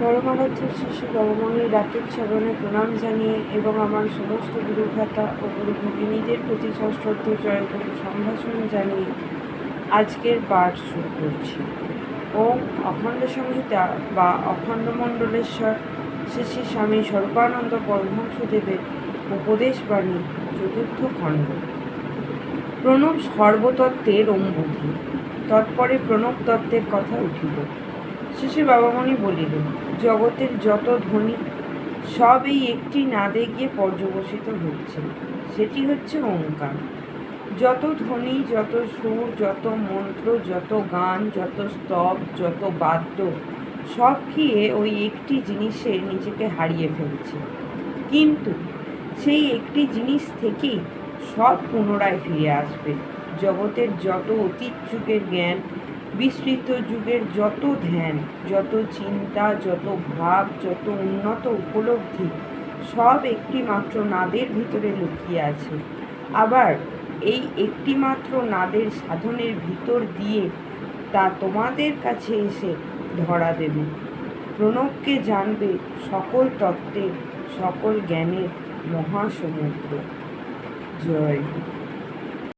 পরমারাধ্য শ্রী ভগবানের ডাকের চরণে প্রণাম জানিয়ে এবং আমার সমস্ত গুরুভ্রাতা ও গুরু ভগিনীদের প্রতি সশ্রদ্ধ জয়গুরু সম্ভাষণ জানিয়ে আজকের পাঠ শুরু করছি। ওম অখণ্ড সংহিতা বা অখণ্ড মণ্ডলেশ্বর শ্রী স্বামী স্বরূপানন্দ পরমহংসদেবের উপদেশ বাণী, চতুর্থ খণ্ড। প্রণব সর্বতত্ত্বের অম্বুধি তৎপরে প্রণব তত্ত্বের কথা উঠিল। শেষে বাবামণি বলিলেন, জগতের যত ধ্বনি সব এই একটি নাদে গিয়ে পর্যবসিত হচ্ছে। সেটি হচ্ছে ওঙ্কার। যত ধ্বনি যত সুর, যত মন্ত্র, যত গান, যত স্তব, যত বাদ্য, সব গিয়ে ওই একটি জিনিসে নিজেকে হারিয়ে ফেলছে। কিন্তু সেই একটি জিনিস থেকেই সব পুনরায় ফিরে আসবে। জগতের যত অতীত যুগের জ্ঞান বিস্তৃত যুগের যত ধ্যান, যত চিন্তা, যত ভাব, যত উন্নত উপলব্ধি, সব একটি মাত্র নাদের ভিতরে লুকিয়ে আছে। আবার এই একটি মাত্র নাদের সাধনের ভিতর দিয়ে তা তোমাদের কাছে এসে ধরা দেবে। প্রণবকে জানবে সকল তত্ত্বের, সকল জ্ঞানের মহাসমুদ্র। জয়।